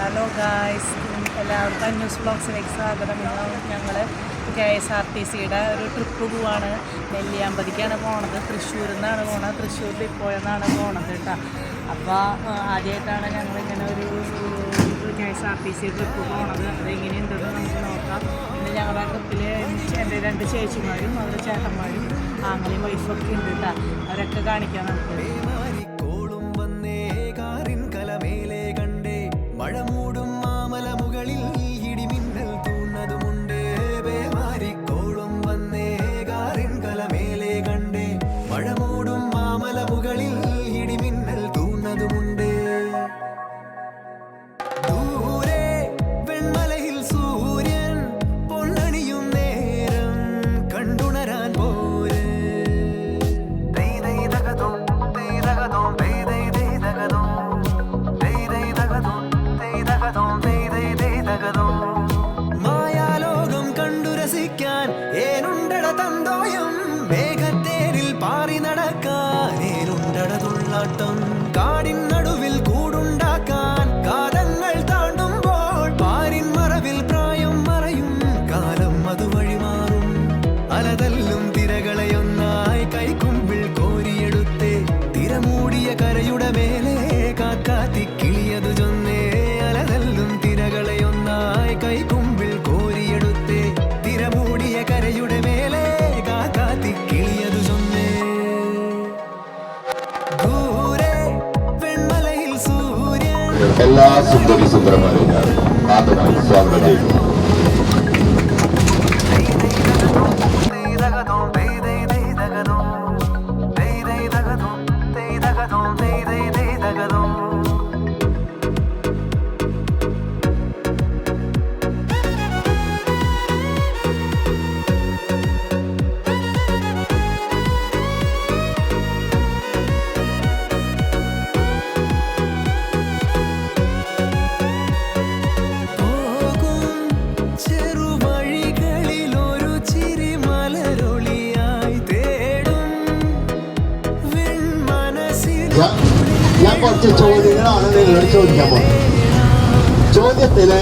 Hello guys എല്ലാവർക്കും അന്യൂസ് ബ്ലോഗ്സിലേക്ക് സ്വാഗതം. ഇന്ന് ഞങ്ങൾ കെ എസ് ആർ ടി സിയുടെ ഒരു ട്രിപ്പ് പോവാണ്. നെല്ലിയാമ്പതിക്കാണ് പോണത്. തൃശ്ശൂരിൽ നിന്നാണ് പോണത്. തൃശ്ശൂരിൽ പോയെന്നാണ് പോണത് കേട്ടോ. അപ്പോൾ ആദ്യമായിട്ടാണ് ഞങ്ങൾ ഇങ്ങനെ ഒരു K S R T C trip പോണത്. അതെങ്ങനെയുണ്ടെന്ന് നമുക്ക് നോക്കാം. പിന്നെ ഞങ്ങളുടെ ട്രിപ്പിൽ എന്റെ രണ്ട് ചേച്ചിമാരും അവരുടെ ചേട്ടന്മാരും ആങ്ങളെയും വൈഫൊക്കെ ഉണ്ട് കേട്ടോ. അവരൊക്കെ കാണിക്കാം നമുക്ക്. ഏനുണ്ടട കാടിൻ നടുവിൽ കൂടുണ്ടാക്കാൻ കാലങ്ങൾ താണ്ടുമ്പോൾ പാരിൻ മറവിൽ പ്രായം മറയും. കാലം അതുവഴി മാറും. അലതല്ലും തിരകളെയൊന്നായി കൈക്കുമ്പിൾ കോരിയെടുത്ത്. തിരമൂടിയ കരയുടെ മേലെ എല്ലാ സുന്ദരി സുന്ദരന്മാരെയും ഞാൻ ആദ്യമായി സ്വാഗതം ചെയ്യുന്നു. ഞാൻ കുറച്ച് ചോദ്യങ്ങളാണ് നിങ്ങളോട് ചോദിക്കാൻ പോകുന്നത്. ചോദ്യത്തിന്